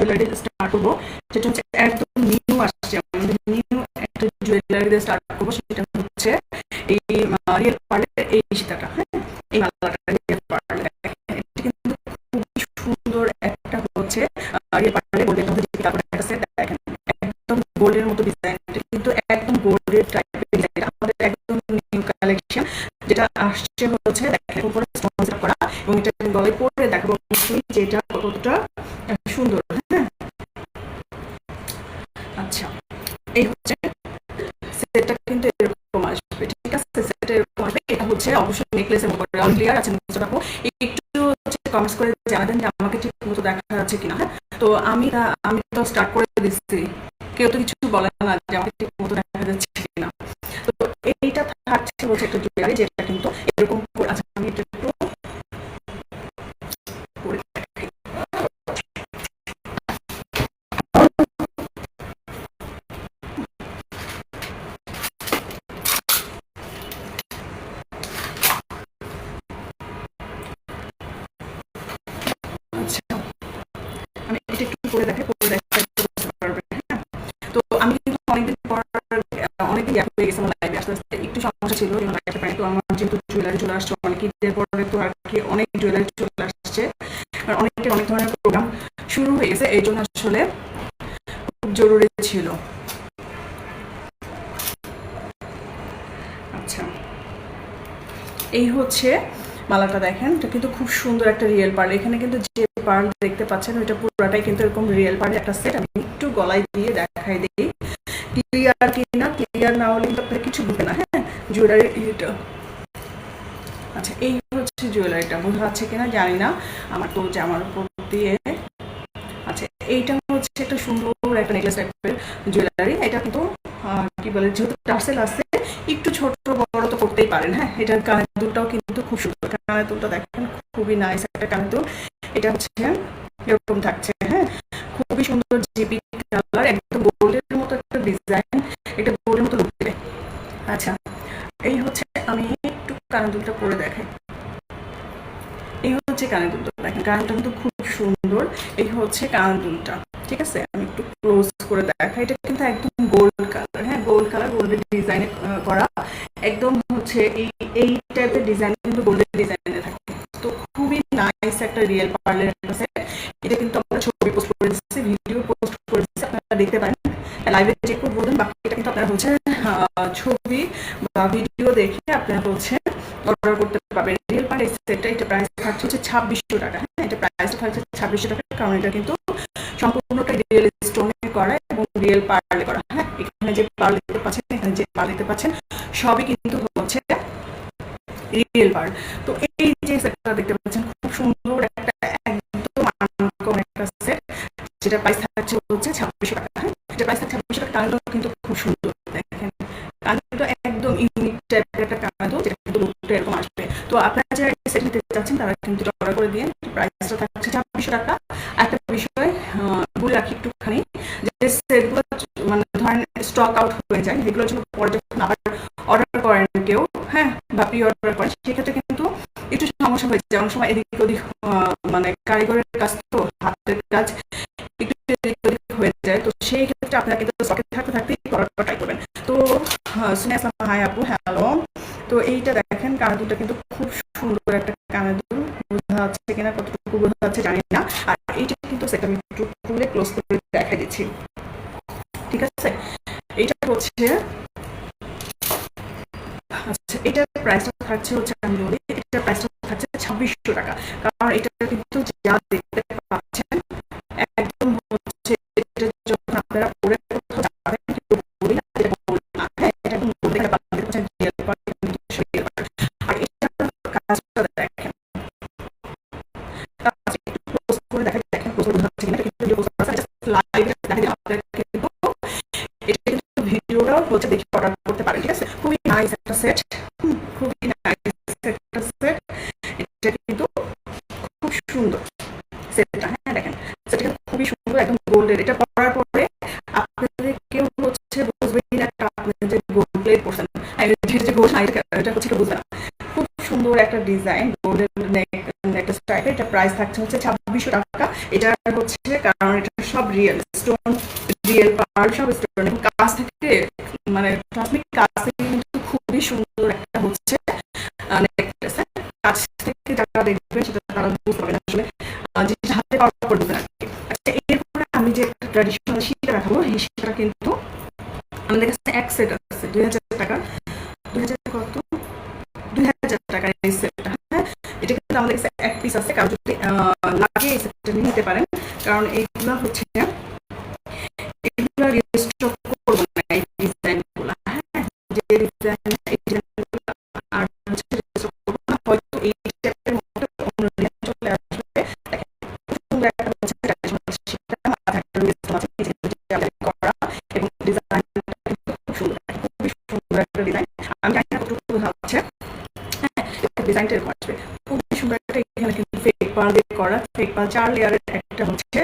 Jewellery start করব। সেটা হচ্ছে একদম নিউ আসছে। আমাদের নিউ একটা জুয়েলারি স্টার্ট করব, সেটা হচ্ছে এই রিয়েল পার্লের এই সীতাটা হ্যাঁ? এই মালাটা রিয়েল পার্লের এটা কিন্তু খুবই সুন্দর একটা হচ্ছে রিয়েল পার্লের গোল্ডের মধ্যে যে কাপড় একটা সেট দেখেন একদম গোল্ডের মতো ডিজাইন কিন্তু একদম গোল্ডের টাইপের ডিজাইন আমাদের একদম নিউ কালেকশন যেটা আসছে হচ্ছে দেখেন উপরে স্পন্সর করা এবং এটা গলায় পরে দেখাবো অবশ্যই যে এটা কতটা আহ, সুন্দর হ্যাঁ আচ্ছা এই হচ্ছে সেটটা কিন্তু এরকম আসবে ঠিক আছে সেটটা এরকম আসবে এটা হচ্ছে অবশ্যই নেকলেসের উপরে অল ক্লিয়ার আছে নিশ্চয় রাখব একটু হচ্ছে কমেন্টস করে জানাবেন যে আমাকে ঠিক মতো দেখা যাচ্ছে কিনা হ্যাঁ তো আমি তা- আমি তো স্টার্ট করে দিচ্ছি কেউ তো কিছু বলে না যে আমাকে ঠিক মতো দেখা যাচ্ছে কিনা তো এইটা জুয়েলারি যেটা কিন্তু অনেক জুয়েলারি চলে আসছে। আর অনেকের অনেক ধরনের প্রোগ্রাম শুরু হয়ে এই জন্য আসলে খুব জরুরি ছিল। আচ্ছা। এই হচ্ছে মালাটা দেখেন। এটা কিন্তু খুব সুন্দর একটা রিয়েল পার্ল এখানে কিন্তু যে পার্ল দেখতে পাচ্ছেন, ওইটা পুরোটাই কিন্তু এরকম রিয়েল পার্ল একটা সেট আমি একটু গলায় দিয়ে দেখাই দিই। ক্লিয়ার কি না ক্লিয়ার না হলে কিন্তু আপনারা কিছু বুঝবে না হ্যাঁ? জুয়েলারি আচ্ছা এই জুয়েলারিটা বোঝা যাচ্ছে কিনা জানি না। আমার তো জামার উপর দিয়ে আচ্ছা এইটা হচ্ছে একটা সুন্দর একটা নেকলেস টাইপের জুয়েলারি। এটা কিন্তু কি বলে, যেহেতু টার্সেল আছে, একটু ছোট, বড় তো করতেই পারেন। হ্যাঁ এটার কানের দুলটাও কিন্তু খুব সুন্দর। কানের দুলটা দেখেন, খুবই নাইস একটা কানের দুল এটা হচ্ছে, এরকম থাকছে। হ্যাঁ খুবই সুন্দর জিপি কালার, একদম গোল্ডের মতো একটা ডিজাইন। এটা গোল্ডের মতো লুক আচ্ছা এই হচ্ছে আমি একটু কানের দুলটা পরে দেখাই এই হচ্ছে কানের দুলটা দেখেন কিন্তু খুব সুন্দর। এই হচ্ছে দুলটা, ঠিক আছে? আমি একটু ক্লোজ করে এটা কিন্তু একদম গোল্ড কালার হ্যাঁ? গোল্ড কালার গোল্ডের ডিজাইনে করা। একদম হচ্ছে এই এই টাইপের ডিজাইন কিন্তু গোল্ডের ডিজাইনে থাকে। তো খুবই নাইস একটা রিয়েল পার্লার। এটা কিন্তু আমরা ছবি পোস্ট করে দিচ্ছি ভিডিও পোস্ট করে দিচ্ছি। আপনারা দেখতে পারেন। লাইভে চেক করে বাকিটা কিন্তু আপনারা হচ্ছে ছবি বা ভিডিও দেখে আপনারা হচ্ছে অর্ডার করতে পারবেন। সেটটা এটা প্রাইস থাকছে হচ্ছে ছাব্বিশশো টাকা। হ্যাঁ এটা প্রাইস থাকছে ছাব্বিশশো টাকা, কারণ এটা কিন্তু সম্পূর্ণটা রিয়েল স্টোনে করা এবং রিয়েল পার্লে করা। হ্যাঁ এখানে যে পার্ল দেখতে পাচ্ছেন, এখানে যে পার্ল দেখতে পাচ্ছেন, সবই কিন্তু হচ্ছে রিয়েল পার্ল তো এই যে সেটটা দেখতে পাচ্ছেন, খুব সুন্দর একটা, একদম আনকমন একটা সেট যেটা প্রাইস থাকছে হচ্ছে ছাব্বিশশো টাকা। হ্যাঁ যেটা প্রাইস থাকছে ছাব্বিশশো টাকা কালারটাও কিন্তু খুব সুন্দর, দেখেন। কালারটা একদম ইউনিক টাইপের একটা কালার যেটা কিন্তু লুকটা এরকম আসবে। তো আপনারা যারা সেট নিতে চাচ্ছেন তারা কিন্তু অর্ডার করে দিন প্রাইসটা থাকছে ছাব্বিশশো টাকা। একটা বিষয় বলে রাখি একটুখানি, যে সেটগুলো মানে ধরেন স্টক আউট হয়ে যায় এগুলোর জন্য পরে যখন আবার অর্ডার করেন কেউ হ্যাঁ বা প্রি অর্ডার করেন, সেক্ষেত্রে কিন্তু একটু সমস্যা হয়ে যায়। অনেক সময় এদিক ওদিক মানে কারিগরের কাজ তো, হাতের কাজ একটু এদিক ওদিক হয়ে যায়। তো সেই ক্ষেত্রে আপনারা কিন্তু স্টকে থাকতে থাকতেই অর্ডার ট্রাই করবেন। তো শুনে আসলাম হাই আপু হ্যালো তো এইটা দেখেন কানের দুলটা কিন্তু খুব সুন্দর একটা কানের দুল বোঝা যাচ্ছে কিনা, কতটুকু বোঝা যাচ্ছে জানি না। আর এইটা কিন্তু সেটা আমি একটু খুলে ক্লোজ করে দেখা দিচ্ছি। ঠিক আছে? এটা হচ্ছে আচ্ছা এটার প্রাইসটা থাকছে হচ্ছে আমি বলি, এটার প্রাইসটা থাকছে ছাব্বিশশো টাকা। কারণ এটা কিন্তু যা দেখতে পাচ্ছেন প্রাইস থাকছে হচ্ছে ছাব্বিশশো টাকা। এটা হচ্ছে কারণ এটা সব রিয়েল স্টোন রিয়েল পার সব স্টোন এবং কাজ থেকে মানে প্রাথমিক কাজ থেকে কিন্তু খুবই সুন্দর একটা হচ্ছে হ্যাঁ? কাজ থেকে যারা দেখবেন সেটা তারা বুঝতে পারবেন আসলে জিনিসটা হাতে পাওয়া আচ্ছা এরপরে আমি যে একটা ট্র্যাডিশনাল সেটা দেখাবো কিন্তু আমাদের কাছে এক সেট আছে, দুই হাজার টাকা। দুই হাজার কত? দুই হাজার টাকা এই সেটটা যেটা কিন্তু এক পিস আছে কারও যদি লাগে এই নিয়ে নিতে পারেন, কারণ এইগুলো হচ্ছে এগুলো রিস্টক করব না এই ডিজাইনগুলো হ্যাঁ? যে ডিজাইন চার লেয়ারের একটা হচ্ছে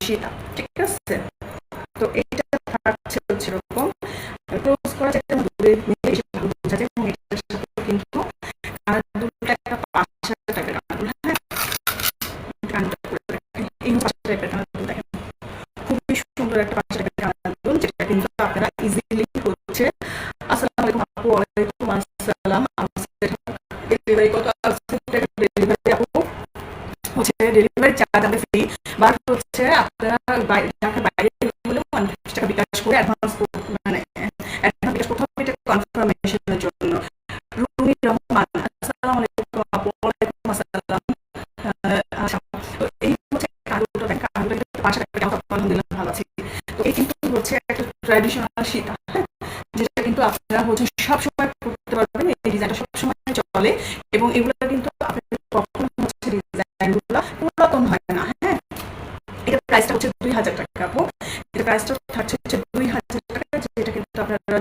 সীতা, ঠিক আছে? তো এটা থাকছে হচ্ছে এরকম ক্লোজ করা যেটা দূরে নিয়ে বেশি ভালো কিন্তু প্রাইসটা থাকছে হচ্ছে দুই হাজার টাকা যেটা কিন্তু আপনারা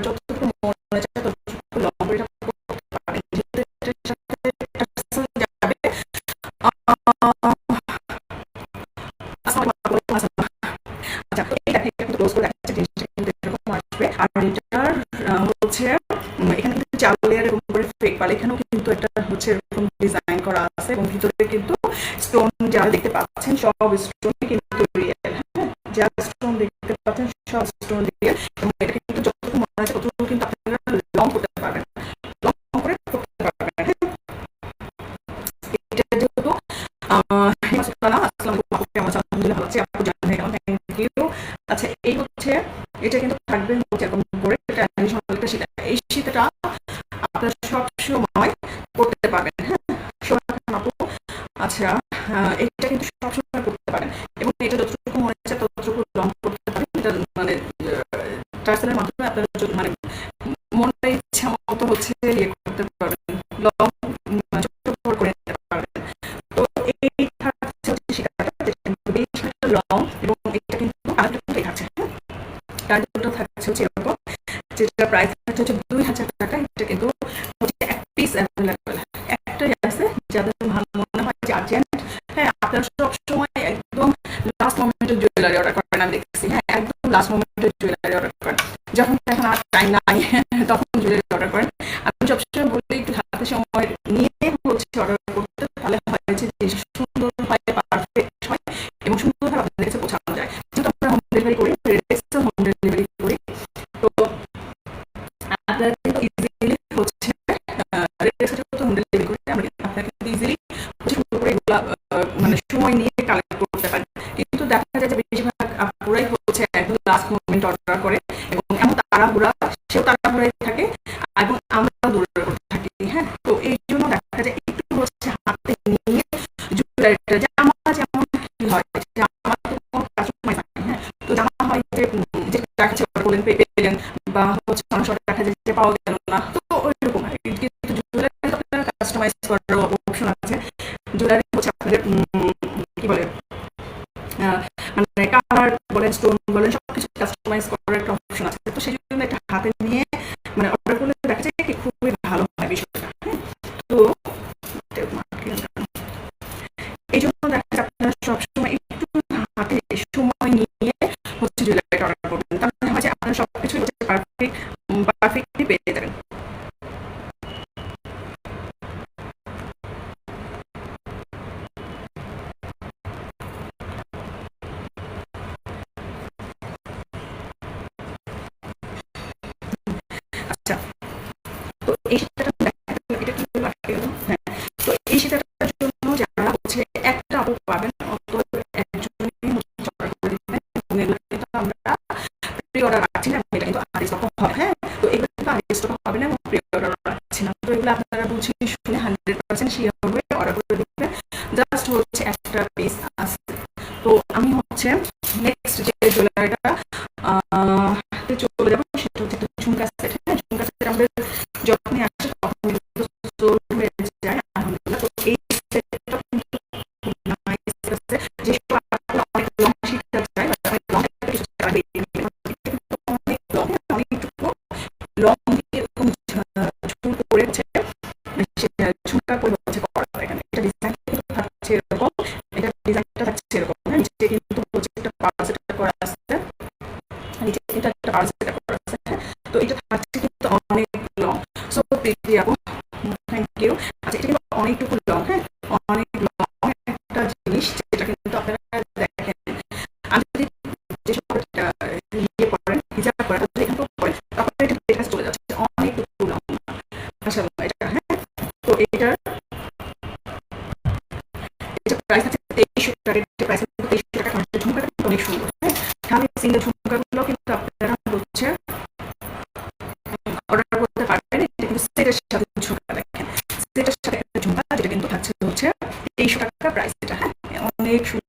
Thank you. চলে যাব। প্রাইস আছে তেইশশো টাকা প্রাইস তেইশশো টাকা কাঁচের ঝুমকাটা অনেক সুন্দর। হ্যাঁ সামনে সিঙ্গেল ঝুমকাগুলো কিন্তু আপনারা হচ্ছে অর্ডার করতে পারবেন, এটা কিন্তু সেটের সাথে ঝুমকা দেখেন। সেটের সাথে একটা ঝুমকা, যেটা কিন্তু থাকছে হচ্ছে তেইশশো টাকা প্রাইস এটা হ্যাঁ? অনেক সুন্দর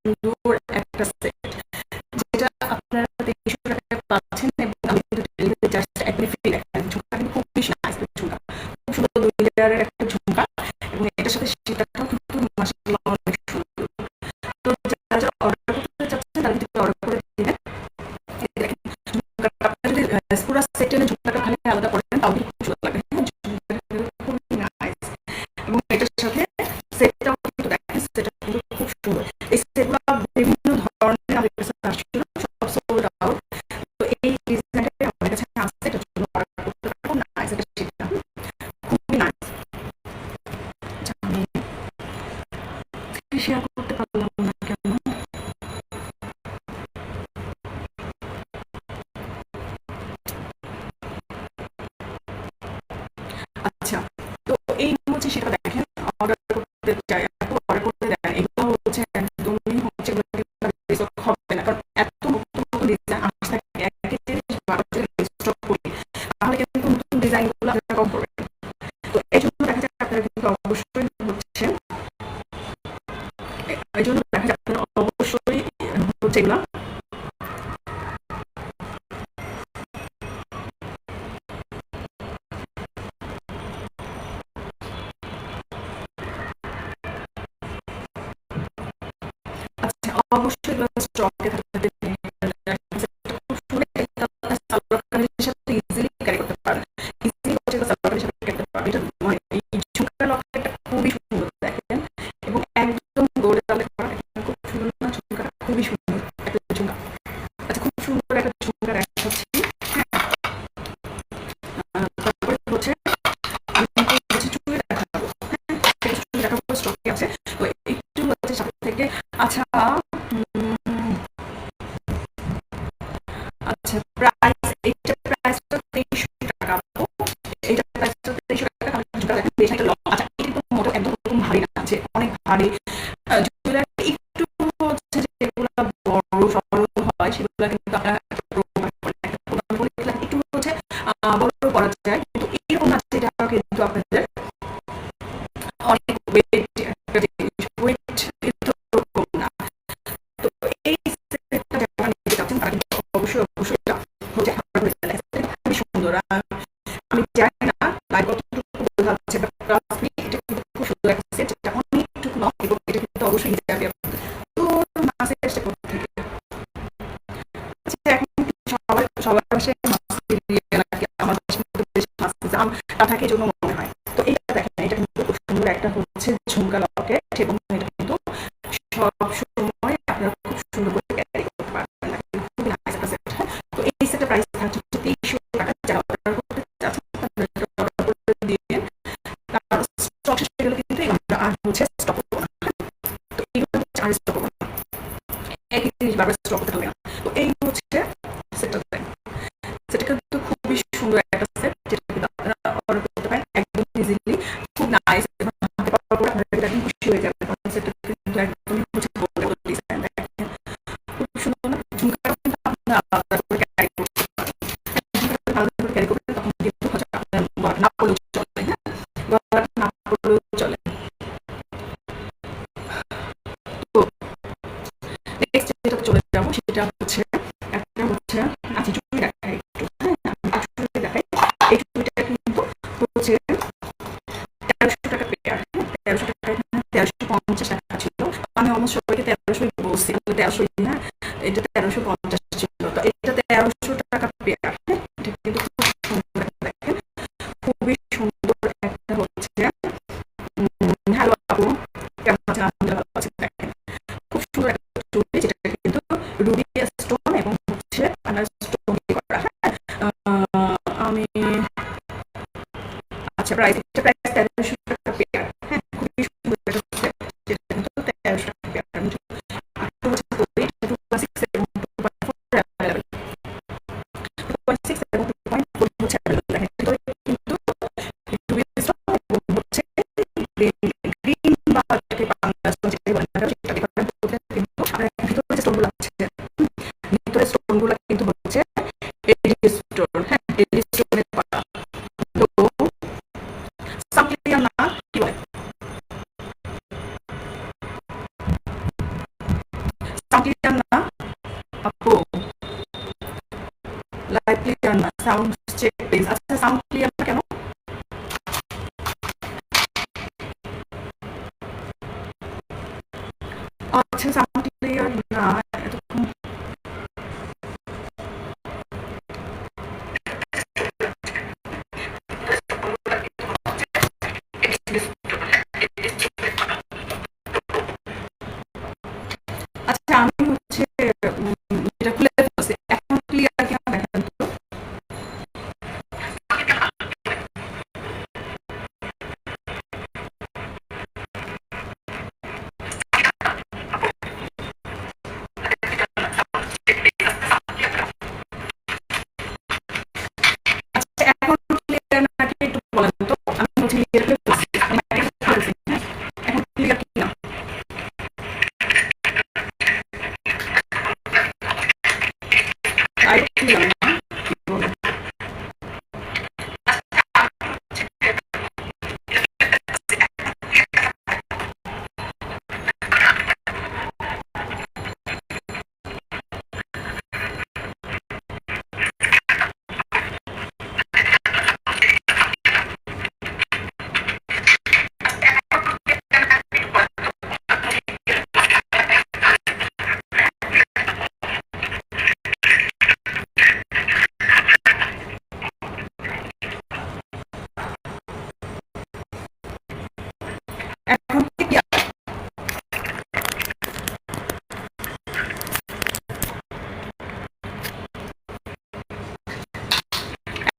অবশ্যই স্টকে থাকতে 啊 বারবার স্টক এক জিনিস বারবার স্টক sound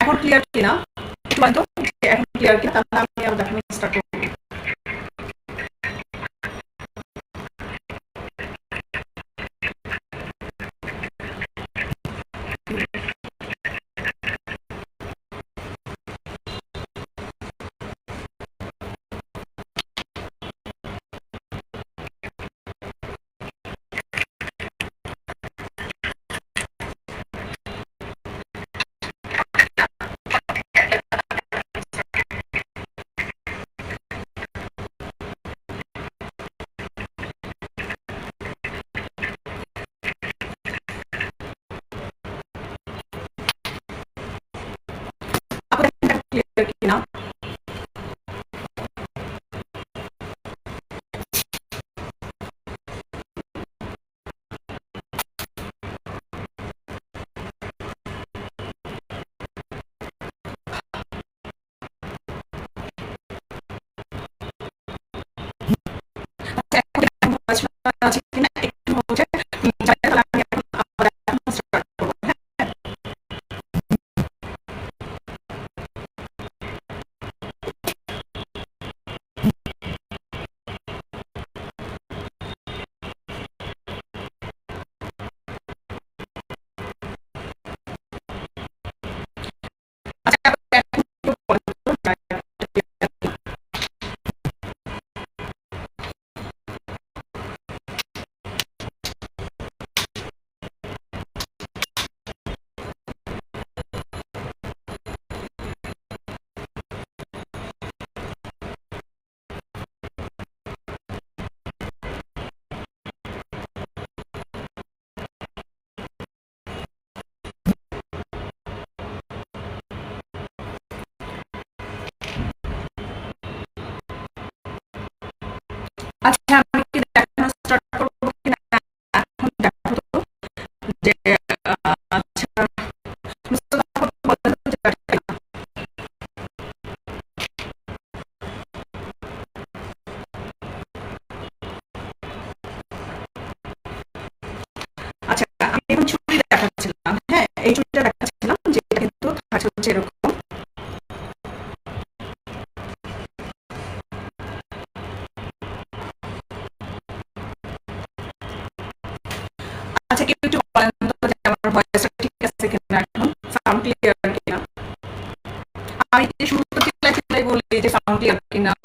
এখন ক্লিয়ার কিনা বলুন তো এখন ক্লিয়ার কিনা তাহলে আমি আর দেখানো আচ্ছা আমি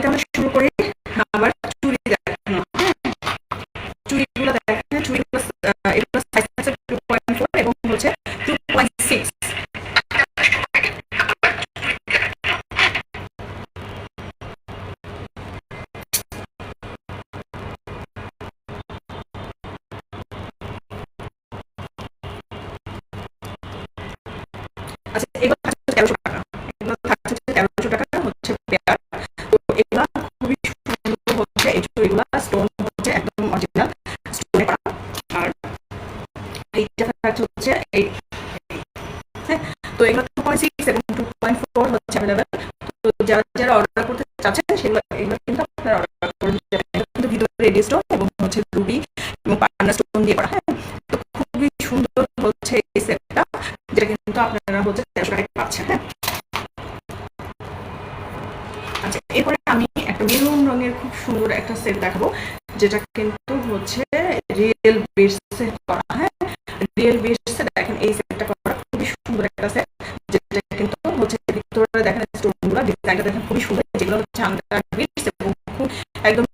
আমি তাহলে শুরু করি হচ্ছে রুবি এবং পান্না স্টোন দিয়ে করা হ্যাঁ? তো খুবই সুন্দর হচ্ছে এই সেটটা যেটা কিন্তু আপনারা হচ্ছে তেরোশো টাকা পাচ্ছেন হ্যাঁ? আচ্ছা এরপরে আমি একটা মেরুন রঙের খুব সুন্দর একটা সেট দেখাবো, যেটা কিন্তু হচ্ছে রিয়েল করা হ্যাঁ? রিয়েল দেখেন, এই সেটটা করা খুবই সুন্দর একটা সেট যেটা কিন্তু হচ্ছে ভিক্টোরিয়া দেখেন স্টোনগুলো ডিজাইনটা দেখেন খুবই সুন্দর, যেগুলো হচ্ছে আন্ডার বিটস এবং একদম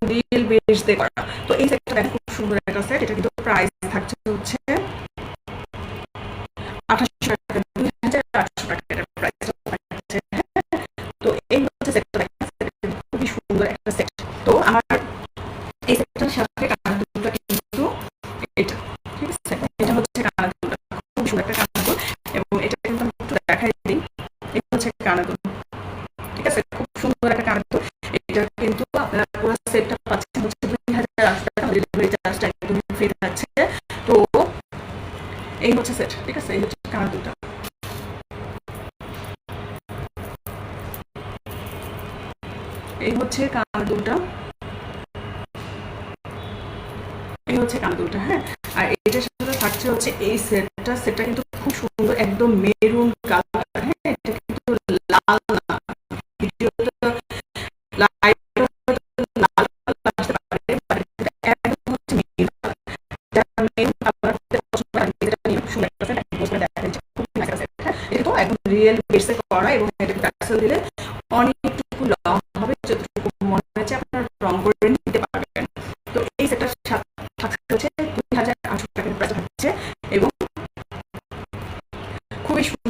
দিয়ে করা। তো এই সেটটা দেখেন খুব সুন্দর একটা সেট এটা কিন্তু প্রাইস থাকছে হচ্ছে হ্যাঁ। তো খুবই সুন্দর একটা সেট তো এই ঠিক আছে? এটা হচ্ছে খুব সুন্দর একটা এবং এটা দেখাই দিই। এটা হচ্ছে ঠিক আছে? খুব সুন্দর একটা যেটা সেটা কিন্তু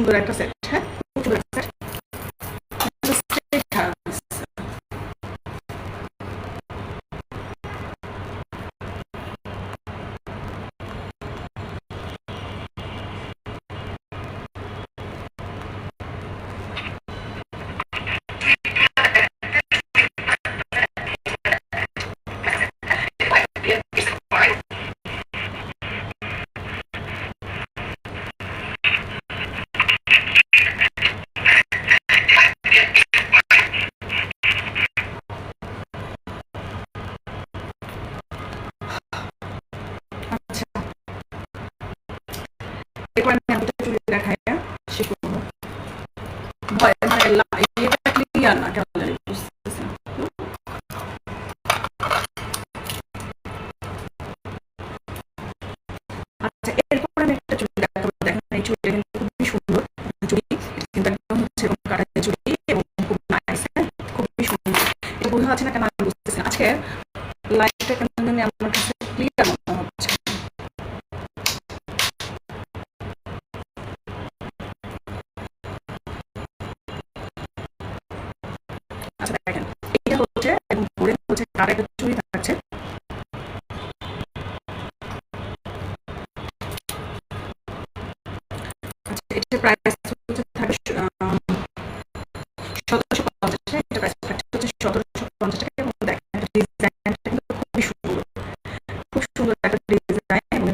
সুন্দর একটা সেট डिज़ाइन